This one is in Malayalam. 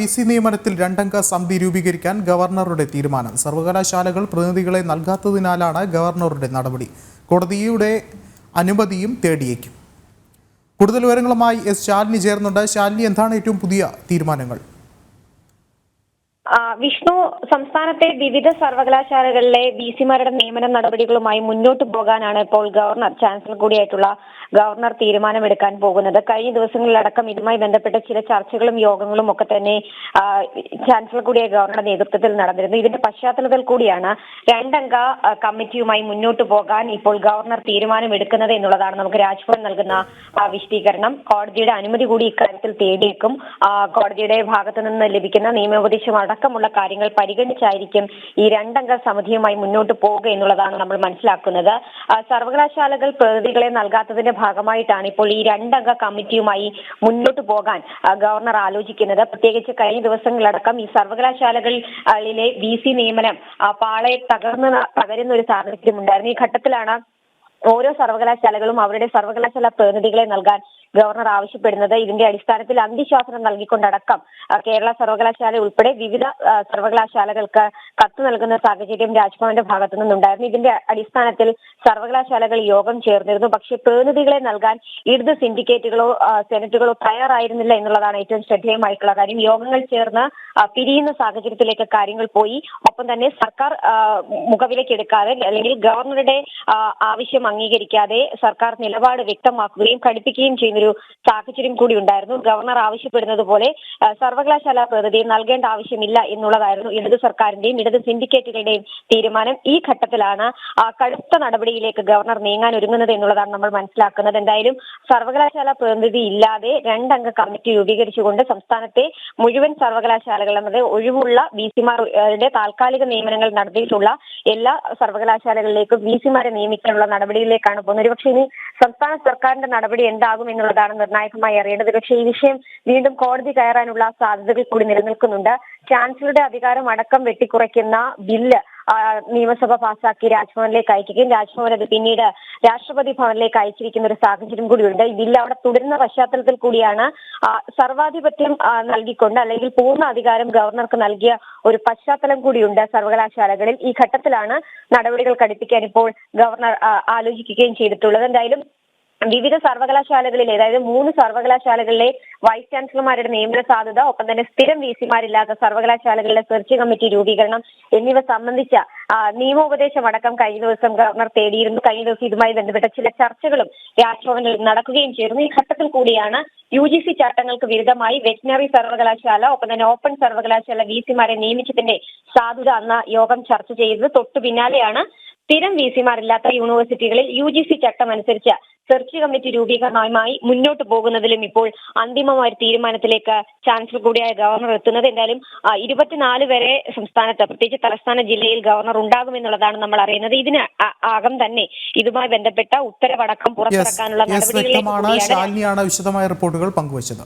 പി സി നിയമനത്തിൽ രണ്ടംഗ സമിതി രൂപീകരിക്കാൻ ഗവർണറുടെ തീരുമാനം. സർവകലാശാലകൾ പ്രതിനിധികളെ നൽകാത്തതിനാലാണ് ഗവർണറുടെ നടപടി. കോടതിയുടെ അനുമതിയും തേടിയേക്കും. കൂടുതൽ വിവരങ്ങളുമായി എസ് ശാലിനി ചേർന്നുണ്ട്. ശാലിനി എന്താണ് ഏറ്റവും പുതിയ തീരുമാനങ്ങൾ? വിഷ്ണു സംസ്ഥാനത്തെ വിവിധ സർവകലാശാലകളിലെ വി സിമാരുടെ നിയമന നടപടികളുമായി മുന്നോട്ട് പോകാനാണ് ഇപ്പോൾ ഗവർണർ ചാൻസലർ കൂടിയായിട്ടുള്ള ഗവർണർ തീരുമാനമെടുക്കാൻ പോകുന്നത്. കഴിഞ്ഞ ദിവസങ്ങളിലടക്കം ഇതുമായി ബന്ധപ്പെട്ട ചില ചർച്ചകളും യോഗങ്ങളും ഒക്കെ തന്നെ ചാൻസലർ കൂടിയായ ഗവർണറുടെ നേതൃത്വത്തിൽ നടന്നിരുന്നു. ഇതിന്റെ പശ്ചാത്തലത്തിൽ കൂടിയാണ് രണ്ടംഗ കമ്മിറ്റിയുമായി മുന്നോട്ട് പോകാൻ ഇപ്പോൾ ഗവർണർ തീരുമാനമെടുക്കുന്നത് എന്നുള്ളതാണ് നമുക്ക് രാജ്ഭവൻ നൽകുന്ന വിശദീകരണം. കോടതിയുടെ അനുമതി കൂടി ഇക്കാര്യത്തിൽ തേടിയേക്കും. കോടതിയുടെ ഭാഗത്തു നിന്ന് ലഭിക്കുന്ന നിയമോപദേശം അടക്കമുള്ള കാര്യങ്ങൾ പരിഗണിച്ചായിരിക്കും ഈ രണ്ടംഗ സമിതിയുമായി മുന്നോട്ട് പോവുക എന്നുള്ളതാണ് നമ്മൾ മനസ്സിലാക്കുന്നത്. സർവകലാശാലകൾ പ്രതിനിധികളെ നൽകാത്തതിന്റെ ഭാഗമായിട്ടാണ് ഇപ്പോൾ ഈ രണ്ടംഗ കമ്മിറ്റിയുമായി മുന്നോട്ട് പോകാൻ ഗവർണർ ആലോചിക്കുന്നത്. പ്രത്യേകിച്ച് കഴിഞ്ഞ ദിവസങ്ങളടക്കം ഈ സർവകലാശാലകളിലെ വി സി നിയമനം പാളയെ തകർന്ന് തകരുന്ന ഒരു സാഹചര്യം ഉണ്ടായിരുന്നു. ഈ ഘട്ടത്തിലാണ് ഓരോ സർവകലാശാലകളും അവരുടെ സർവകലാശാല പ്രതിനിധികളെ നൽകാൻ ഗവർണർ ആവശ്യപ്പെടുന്നത്. ഇതിന്റെ അടിസ്ഥാനത്തിൽ അന്ത്യശാസനം നൽകിക്കൊണ്ടടക്കം കേരള സർവകലാശാല ഉൾപ്പെടെ വിവിധ സർവകലാശാലകൾക്ക് കത്ത് നൽകുന്ന സാഹചര്യം രാജ്ഭവന്റെ ഭാഗത്തു നിന്നുണ്ടായിരുന്നു. ഇതിന്റെ അടിസ്ഥാനത്തിൽ സർവകലാശാലകൾ യോഗം ചേർന്നിരുന്നു. പക്ഷേ പ്രതിനിധികളെ നൽകാൻ ഇടത് സിൻഡിക്കേറ്റുകളോ സെനറ്റുകളോ തയ്യാറായിരുന്നില്ല എന്നുള്ളതാണ് ഏറ്റവും ശ്രദ്ധേയമായിട്ടുള്ള കാര്യം. യോഗങ്ങൾ ചേർന്ന് പിരിയുന്ന സാഹചര്യത്തിലേക്ക് കാര്യങ്ങൾ പോയി. ഒപ്പം തന്നെ സർക്കാർ ആ, മുഖവിലേക്ക് എടുക്കാതെ അല്ലെങ്കിൽ ഗവർണറുടെ ആവശ്യം അംഗീകരിക്കാതെ സർക്കാർ നിലപാട് വ്യക്തമാക്കുകയും കടുപ്പിക്കുകയും ചെയ്യുന്നൊരു സാഹചര്യം കൂടി ഉണ്ടായിരുന്നു. ഗവർണർ ആവശ്യപ്പെടുന്നത് പോലെ സർവകലാശാല പ്രതിനിധിയെ നൽകേണ്ട ആവശ്യമില്ല എന്നുള്ളതായിരുന്നു ഇടത് സർക്കാരിന്റെയും ഇടത് സിൻഡിക്കേറ്റുകളുടെയും തീരുമാനം. ഈ ഘട്ടത്തിലാണ് കടുത്ത നടപടിയിലേക്ക് ഗവർണർ നീങ്ങാൻ ഒരുങ്ങുന്നത് എന്നുള്ളതാണ് നമ്മൾ മനസ്സിലാക്കുന്നത്. എന്തായാലും സർവകലാശാല പ്രതിനിധി ഇല്ലാതെ രണ്ടംഗ കമ്മിറ്റി രൂപീകരിച്ചുകൊണ്ട് സംസ്ഥാനത്തെ മുഴുവൻ സർവകലാശാലകളും ഒഴിവുള്ള വി സിമാരുടെ താൽക്കാലിക നിയമനങ്ങൾ നടത്തിയിട്ടുള്ള എല്ലാ സർവകലാശാലകളിലേക്കും വി സിമാരെ നിയമിക്കാനുള്ള നടപടിയിലേക്കാണ് പോകുന്നത്. ഒരുപക്ഷെ ഇനി സംസ്ഥാന സർക്കാരിന്റെ നടപടി എന്താകും എന്നുള്ളതാണ് നിർണായകമായി അറിയേണ്ടത്. പക്ഷേ ഈ വിഷയം വീണ്ടും കോടതി കയറാനുള്ള സാധ്യതകൾ കൂടി നിലനിൽക്കുന്നുണ്ട്. ചാൻസലറുടെ അധികാരം അടക്കം വെട്ടിക്കുറയ്ക്കുന്ന ബില്ല് നിയമസഭ പാസാക്കി രാജ്ഭവനിലേക്ക് അയക്കുകയും രാജ്ഭവൻ അത് പിന്നീട് രാഷ്ട്രപതി ഭവനിലേക്ക് അയച്ചിരിക്കുന്ന ഒരു സാഹചര്യം കൂടിയുണ്ട്. ഈ ബില്ല് അവിടെ തുടരുന്ന പശ്ചാത്തലത്തിൽ കൂടിയാണ് സർവാധിപത്യം നൽകിക്കൊണ്ട് അല്ലെങ്കിൽ പൂർണ അധികാരം ഗവർണർക്ക് നൽകിയ ഒരു പശ്ചാത്തലം കൂടിയുണ്ട് സർവകലാശാലകളിൽ. ഈ ഘട്ടത്തിലാണ് നടപടികൾ കടുപ്പിക്കാൻ ഇപ്പോൾ ഗവർണർ ആലോചിക്കുകയും ചെയ്തിട്ടുള്ളത്. എന്തായാലും വിവിധ സർവകലാശാലകളിലെ അതായത് മൂന്ന് സർവകലാശാലകളിലെ വൈസ് ചാൻസലർമാരുടെ നിയമന സാധ്യത ഒപ്പം തന്നെ സ്ഥിരം വി സിമാരില്ലാത്ത സർവകലാശാലകളിലെ സെർച്ച് കമ്മിറ്റി രൂപീകരണം എന്നിവ സംബന്ധിച്ച നിയമോപദേശം അടക്കം കഴിഞ്ഞ ദിവസം ഗവർണർ തേടിയിരുന്നു. കഴിഞ്ഞ ദിവസം ഇതുമായി ബന്ധപ്പെട്ട ചില ചർച്ചകളും രാജ്ഭവനിൽ നടക്കുകയും ചെയ്തിരുന്നു. ഈ ഘട്ടത്തിൽ കൂടിയാണ് യു ജി സി ചട്ടങ്ങൾക്ക് വിരുദ്ധമായി വെറ്റിനറി സർവകലാശാല ഒപ്പം തന്നെ ഓപ്പൺ സർവകലാശാല വി സിമാരെ നിയമിച്ചതിന്റെ സാധ്യത അന്ന് യോഗം ചർച്ച ചെയ്തത്. തൊട്ടു പിന്നാലെയാണ് സ്ഥിരം വി സിമാരില്ലാത്ത യൂണിവേഴ്സിറ്റികളിൽ യു ജി സി ചട്ടമനുസരിച്ച് സെർച്ച് കമ്മിറ്റി രൂപീകരണവുമായി മുന്നോട്ട് പോകുന്നതിലും ഇപ്പോൾ അന്തിമമായ തീരുമാനത്തിലേക്ക് ചാൻസലർ കൂടിയായ ഗവർണർ എത്തുന്നത് എന്തായാലും ഇരുപത്തിനാല് വരെ സംസ്ഥാനത്ത് പ്രത്യേകിച്ച് തലസ്ഥാന ജില്ലയിൽ ഗവർണർ ഉണ്ടാകുമെന്നുള്ളതാണ് നമ്മൾ അറിയുന്നത്. ഇതിന് ആകം തന്നെ ഇതുമായി ബന്ധപ്പെട്ട ഉത്തരവടക്കം പുറത്തിറക്കാനുള്ള നടപടികളിലേക്ക് വിശദമായ റിപ്പോർട്ടുകൾ പങ്കുവച്ചത്.